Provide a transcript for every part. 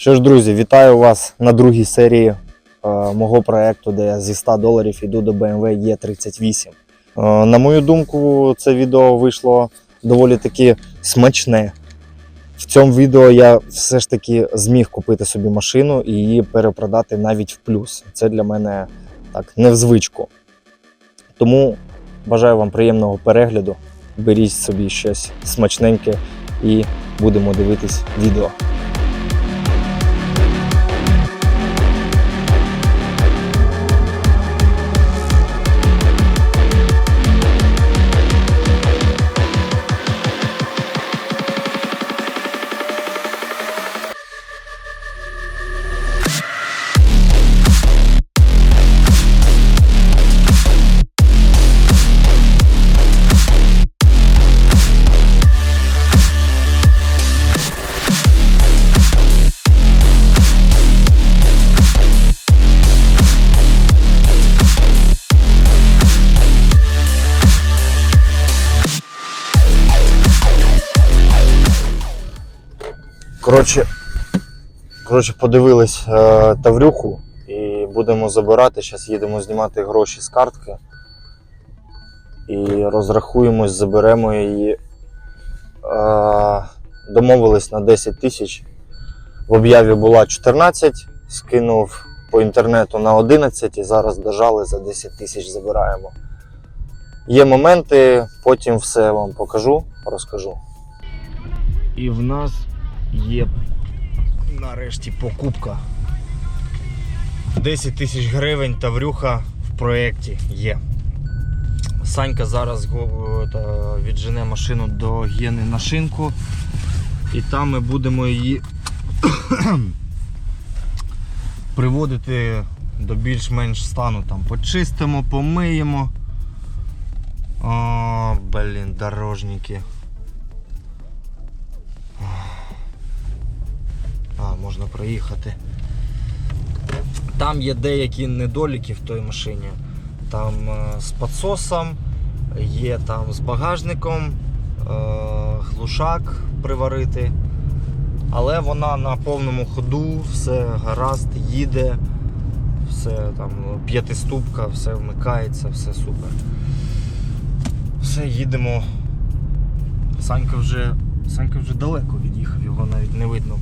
Що ж, друзі, вітаю вас на другій серії е, мого проекту, де я зі 100 доларів йду до BMW E38. Е, на мою думку, це відео вийшло доволі таки смачне. В цьому відео я все ж таки зміг купити собі машину і її перепродати навіть в плюс. Це для мене так не в звичку. Тому бажаю вам приємного перегляду. Беріть собі щось смачненьке і будемо дивитись відео. Коротше, коротше подивились е, Таврюху і будемо забирати. Зараз їдемо знімати гроші з картки. І розрахуємось, заберемо її. Е, домовились на 10 тисяч. В об'яві була 14, скинув по інтернету на 11 і зараз дожали за 10 тисяч забираємо. Є моменти, потім все вам покажу, розкажу. І в нас є нарешті покупка. 10 тисяч гривень Таврюха в проєкті є. Санька зараз віджене машину до Гени на шинку. І там ми будемо її приводити до більш-менш стану. Там почистимо, помиємо. О, блін, дорожники. Можна проїхати. Там є деякі недоліки в той машині. Там е, з підсосом, є там з багажником, е, глушак приварити. Але вона на повному ходу, все гаразд, їде, все там п'ятиступка, все вмикається, все супер. Все, їдемо. Санька вже, Санька вже далеко від'їхав, його навіть не видно.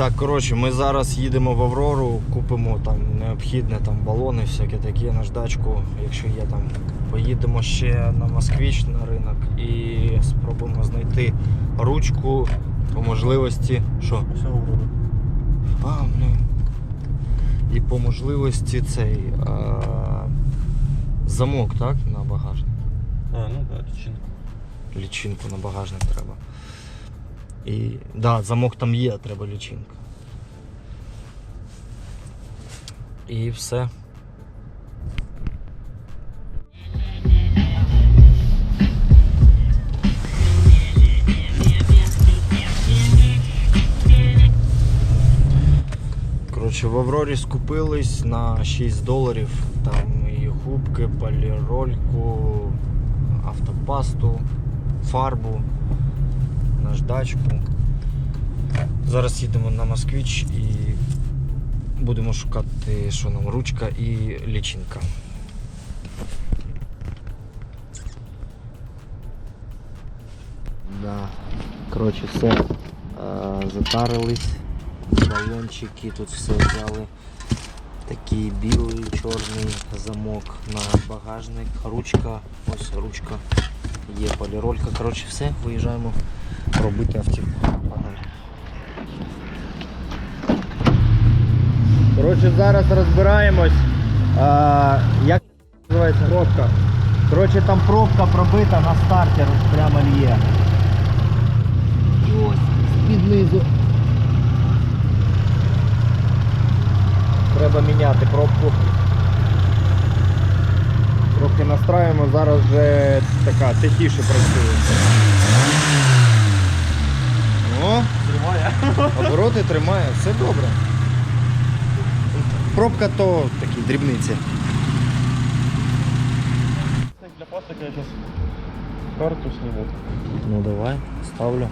Так, коротше, ми зараз їдемо в Аврору, купимо там необхідне там балони, всяке таке, наждачку, якщо є там. Поїдемо ще на Москвич на ринок і спробуємо знайти ручку по можливості. Що? А, ну. І по можливості цей а, замок, так? На багажник. А, ну да, личинка. Лічинку на багажник треба. І. Да, замок там є, треба лічинка. І все. Коротше, в Аврорі скупились на 6 доларів. Там і губки, полірольку, автопасту, фарбу, наждачку. Зараз їдемо на Москвич і будемо шукати, що нам ручка і лічинка. Да. Коротше, все. А, затарились. Балончики тут все взяли. Такий білий, чорний замок на багажник, ручка, ось ручка, є поліролька. Коротше, все, виїжджаємо робити автівку. Коротше, зараз розбираємось. А, як називається? Пробка. Коротше, там пробка пробита на старті, ось прямо є. І ось під низу. Треба міняти пробку. Трохи настраюємо, зараз вже така тихіше працює. О, Тримає. обороти тримає, все добре. Пробка то такі дрібниці. Для пасика я зараз карту сниму. Ну давай, ставлю.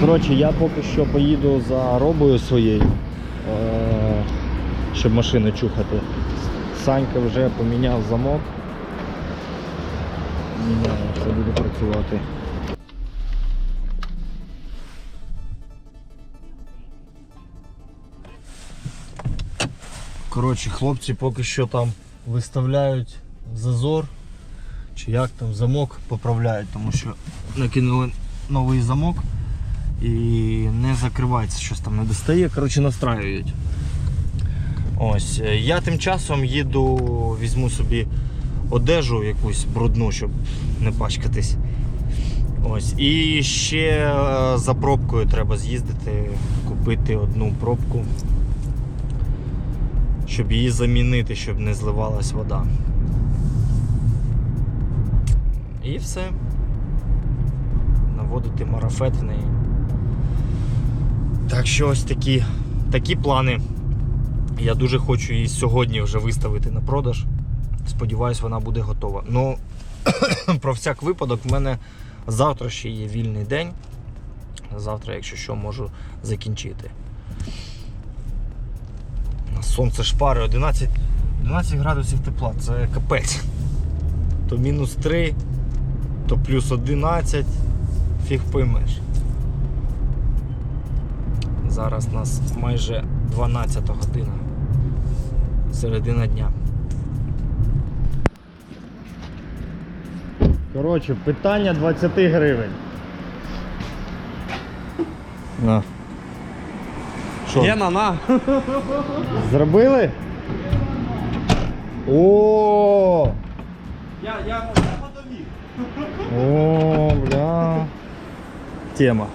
Коротше, я поки що поїду за робою своєю, е, щоб машину чухати. Санька вже поміняв замок. Все буде працювати. Коротше, хлопці поки що там виставляють зазор, чи як там замок поправляють, тому що накинули новий замок і не закривається, щось там не достає. Коротше, настраюють. Ось, е, я тим часом їду, візьму собі одежу якусь брудну, щоб не пачкатись. Ось. І ще е, за пробкою треба з'їздити, купити одну пробку, щоб її замінити, щоб не зливалась вода. І все. Наводити марафет в неї. Так що ось такі, такі плани. Я дуже хочу її сьогодні вже виставити на продаж. Сподіваюсь, вона буде готова. Ну, про всяк випадок, в мене завтра ще є вільний день. Завтра, якщо що, можу закінчити. Сонце шпари 11, 11 градусів тепла, це капець. То мінус 3, то плюс 11, фіг поймеш. Зараз у нас майже 12 година. Середина дня. Коротше, питання 20 гривень. На. Що? Є на на. Зробили? О! Я, я, я подовів. О, бля. Тема.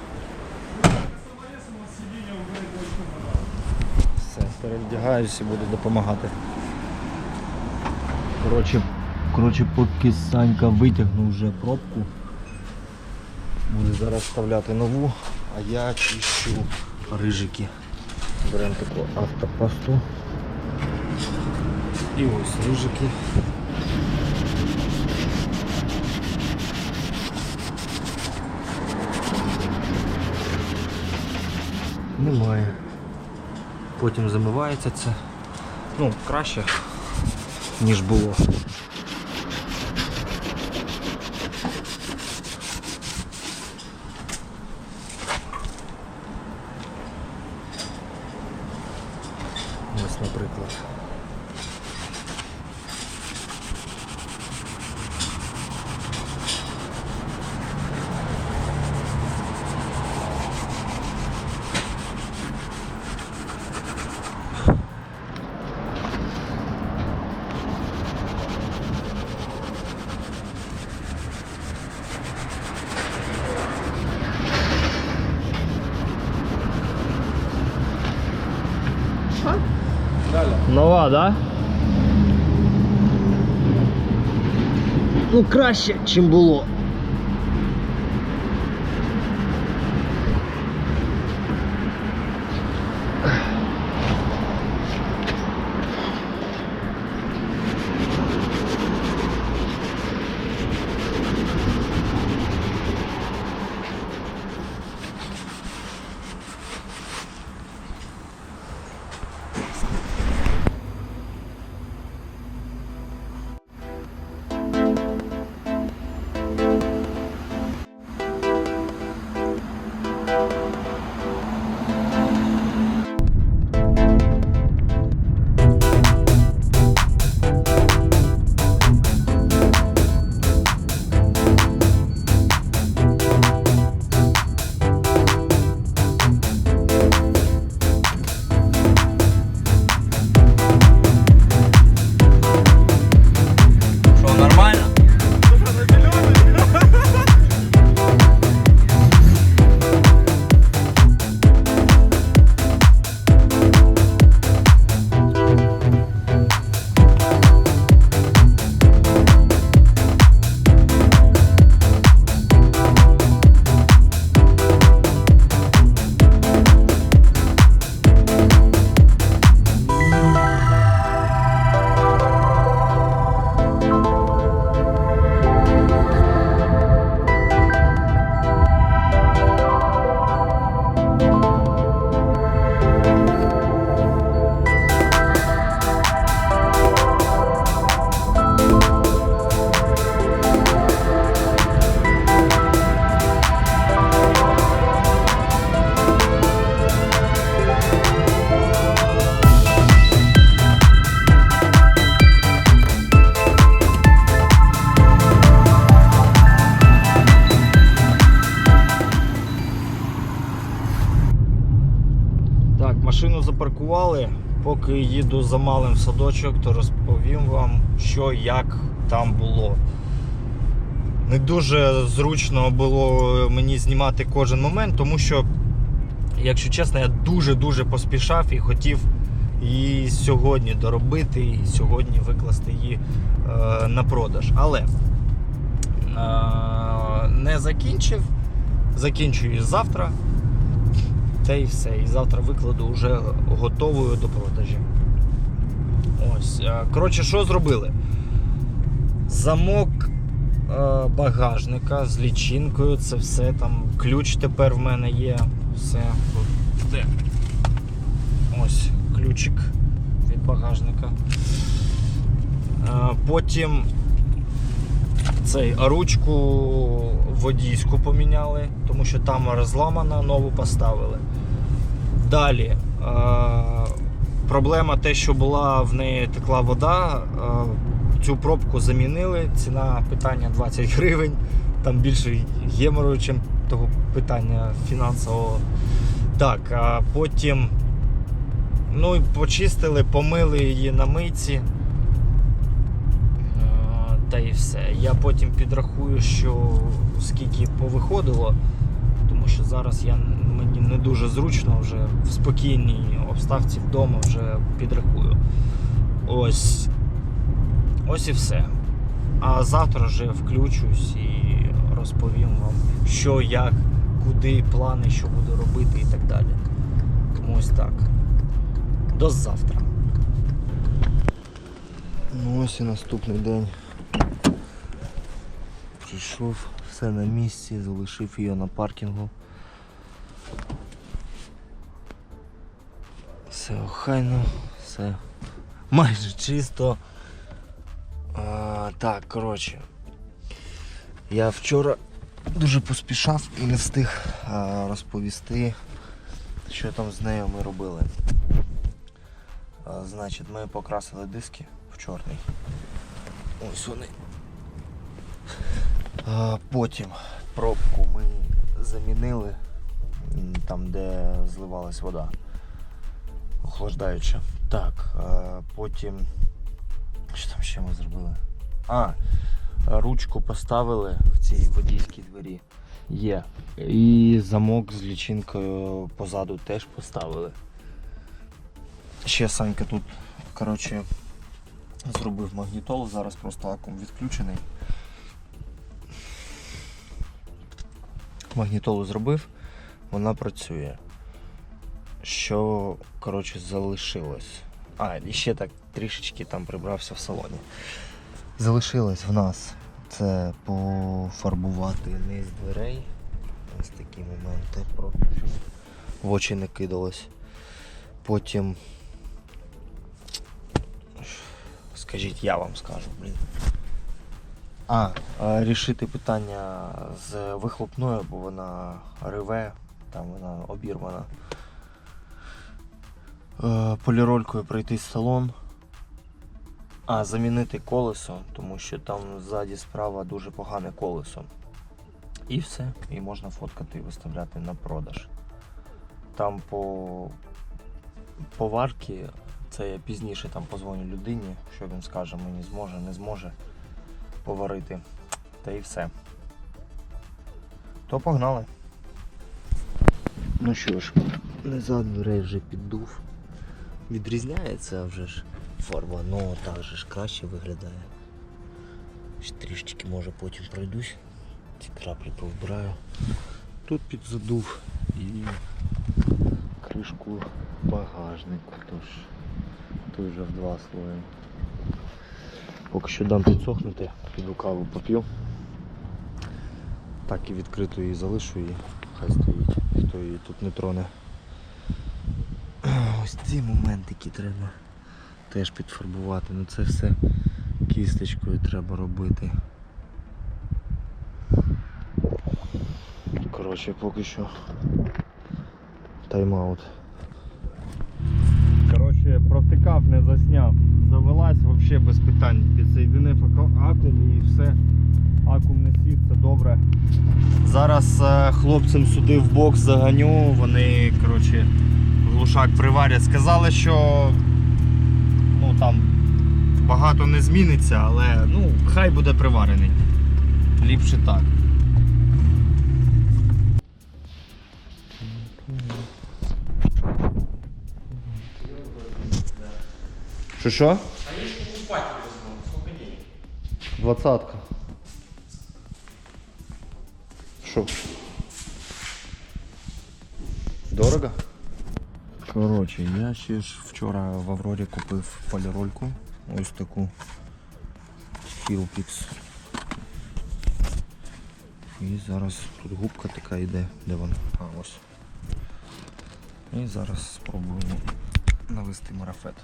Все, перевдягаюсь і буду допомагати. Коротше, коротше, поки Санька витягнув вже пробку, буде зараз вставляти нову, а я чищу рижики. Беремо таку автопасту. І ось рижики. Немає. Потім замивається це. Ну, краще, ніж було. 2, да? Ну краще, чим було. Поки їду за малим в садочок, то розповім вам, що як там було. Не дуже зручно було мені знімати кожен момент, тому що, якщо чесно, я дуже-дуже поспішав і хотів її сьогодні доробити і сьогодні викласти її е, на продаж. Але е, не закінчив, закінчую завтра. Та і все. І завтра викладу вже готовою до продажі. Ось. е, Коротше, що зробили? Замок е, багажника з лічинкою, це все там. Ключ тепер в мене є. Все. Де? Ось ключик від багажника. Е, Потім цей ручку водійську поміняли, тому що там розламана, нову поставили. Далі. Е, проблема те, що була в неї текла вода. Е, цю пробку замінили. Ціна питання 20 гривень. Там більше гемору, ніж того питання фінансового. Так, а потім. Ну почистили, помили її на мийці. Та і все. Я потім підрахую, що скільки повиходило, тому що зараз я, мені не дуже зручно вже в спокійній обставці вдома вже підрахую. Ось. Ось і все. А завтра вже включусь і розповім вам, що, як, куди, плани, що буду робити і так далі. Тому ось так. До завтра. Ну ось і наступний день. Прийшов, все на місці, залишив її на паркінгу. Все охайно, все майже чисто. А, так, коротше. Я вчора дуже поспішав і не встиг а, розповісти, що там з нею ми робили. А, значить, ми покрасили диски в чорний. Ось вони. А, потім пробку ми замінили там, де зливалась вода. Охлаждаюча. Так, а, потім. Що там ще ми зробили? А, ручку поставили в цій водійській двері. Є. І замок з лічинкою позаду теж поставили. Ще Санька тут, коротше, зробив магнітолу, зараз просто акум відключений. Магнітолу зробив, вона працює. Що, коротше, залишилось. А, і ще так трішечки там прибрався в салоні. Залишилось в нас це пофарбувати низ дверей. Ось такі моменти, в очі не кидалось. Потім. Скажіть, я вам скажу, блін. А, рішити питання з вихлопною, бо вона реве, там вона обірвана. Е, Поліролькою пройти салон. А, замінити колесо, тому що там ззаді справа дуже погане колесо. І все. І можна фоткати і виставляти на продаж. Там по, по варки, це я пізніше там позвоню людині, що він скаже, мені зможе, не зможе поварити. Та і все. То погнали. Ну що ж, назад дверей вже піддув. Відрізняється вже ж фарба, ну так же ж краще виглядає. Ще трішечки може потім пройдусь. Ці краплі повбираю. Тут підзадув і кришку багажнику, тож тут вже в два слої. Поки що дам підсохнути, піду каву поп'ю. Так і відкрито її залишу і хай стоїть, хто її тут не троне. Ось ці моментики треба теж підфарбувати. Ну це все кісточкою треба робити. Коротше, поки що тайм-аут. Коротше, провтикав, не засняв. Завелась взагалі без питань. Підсоєдинив акум і все. Акум не сів, це добре. Зараз е, хлопцям сюди в бокс заганю, вони коротше, глушак приварять. Сказали, що ну, там багато не зміниться, але ну, хай буде приварений. Ліпше так. Що що? Двадцатка. Що? Дорого? Коротше, я ще ж вчора в Аврорі купив полірольку. Ось таку Philpix. І зараз тут губка така йде, де вона? А, ось. І зараз спробуємо навести марафет.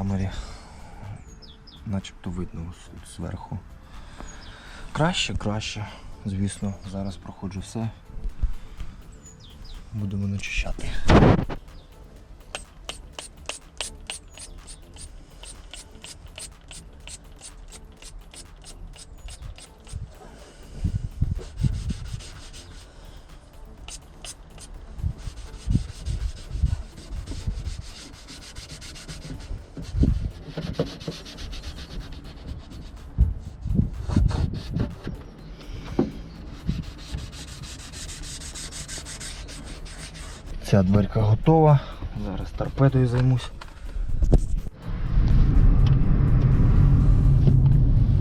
Камері начебто видно зверху. Краще, краще, звісно, зараз проходжу все. Будемо начищати. Ця дверка готова. Зараз торпедою займусь.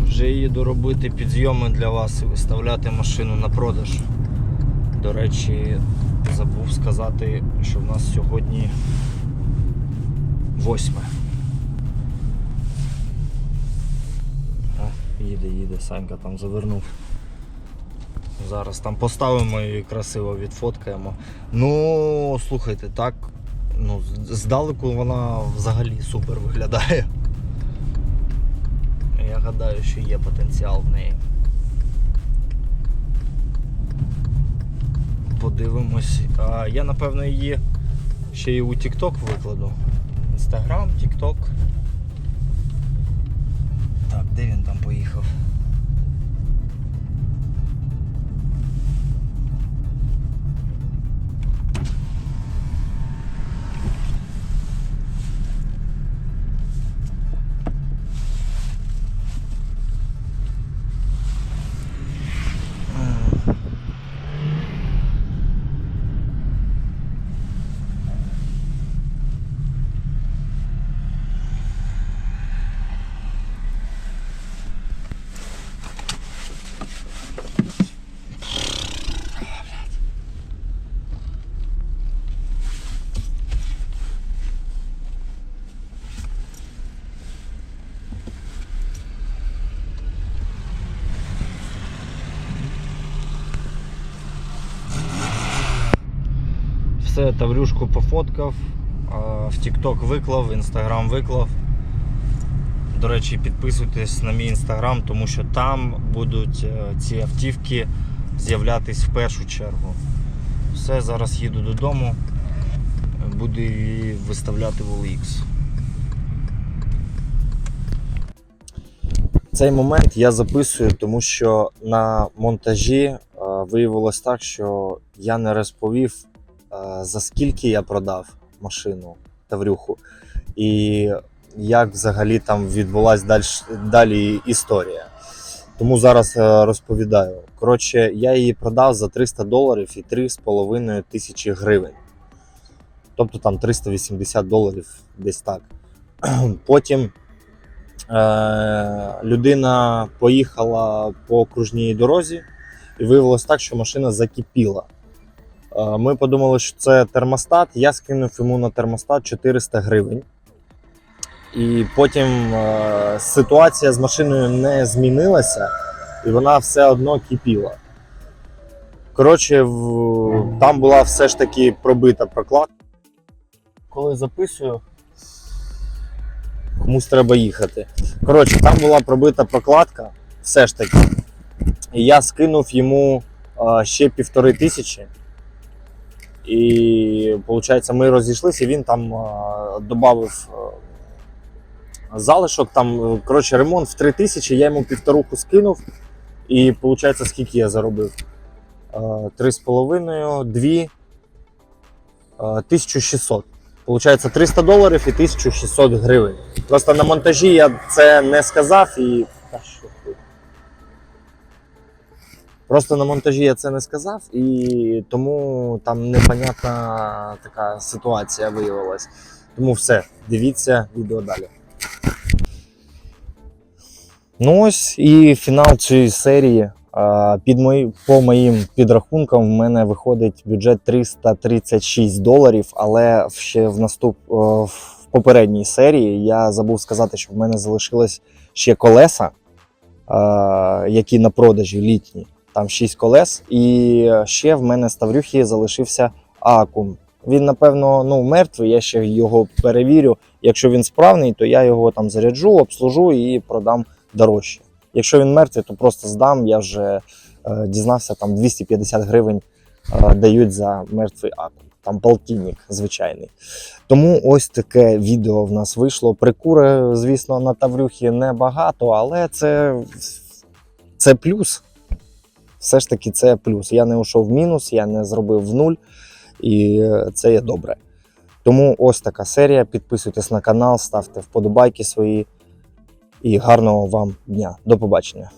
Вже їду робити підйоми для вас і виставляти машину на продаж. До речі, забув сказати, що в нас сьогодні восьме. Їде, їде, Санька там завернув. Зараз там поставимо і красиво відфоткаємо. Ну, слухайте, так. Ну, здалеку вона взагалі супер виглядає. Я гадаю, що є потенціал в неї. Подивимось. А, я напевно її ще й у TikTok викладу. Instagram, TikTok. Так, де він там поїхав? Все, Таврюшку пофоткав, в TikTok виклав, в Instagram виклав. До речі, підписуйтесь на мій інстаграм, тому що там будуть е, ці автівки з'являтись в першу чергу. Все, зараз їду додому, буду її виставляти в OLX. Цей момент я записую, тому що на монтажі е, виявилось так, що я не розповів, за скільки я продав машину Таврюху, і як взагалі там відбулася далі, далі історія. Тому зараз е, розповідаю. Коротше, я її продав за 300 доларів і 3,5 тисячі гривень. Тобто там 380 доларів десь так. Потім е- людина поїхала по окружній дорозі, і виявилось так, що машина закипіла. Ми подумали, що це термостат. Я скинув йому на термостат 400 гривень. І потім ситуація з машиною не змінилася, і вона все одно кипіла. Коротше, там була все ж таки пробита прокладка. Коли записую, комусь треба їхати. Коротше, там була пробита прокладка, все ж таки. І я скинув йому ще півтори тисячі. І, виходить, ми розійшлися, і він там е, додав залишок. Там, е, коротше, ремонт в 3 тисячі, я йому півторуху скинув. І виходить, скільки я заробив? Е, Три з половиною, дві, е, 1600. Получається 300 доларів і 1600 гривень. Просто на монтажі я це не сказав і. Просто на монтажі я це не сказав, і тому там непонятна така ситуація виявилась. Тому все, дивіться відео далі. Ну ось і фінал цієї серії. Під мої, по моїм підрахункам, в мене виходить бюджет 336 доларів, але ще в наступ в попередній серії я забув сказати, що в мене залишилось ще колеса, які на продажі літні. Там 6 колес, і ще в мене з Таврюхи залишився акум. Він, напевно, ну, мертвий, я ще його перевірю. Якщо він справний, то я його там заряджу, обслужу і продам дорожче. Якщо він мертвий, то просто здам. Я вже е, дізнався, там 250 гривень е, дають за мертвий акум. Там полтинник звичайний. Тому ось таке відео в нас вийшло. Прикури, звісно, на Таврюхі небагато, але це, це плюс. Все ж таки, це плюс. Я не ушов в мінус, я не зробив в нуль, і це є добре. Тому ось така серія. Підписуйтесь на канал, ставте вподобайки свої. І гарного вам дня. До побачення.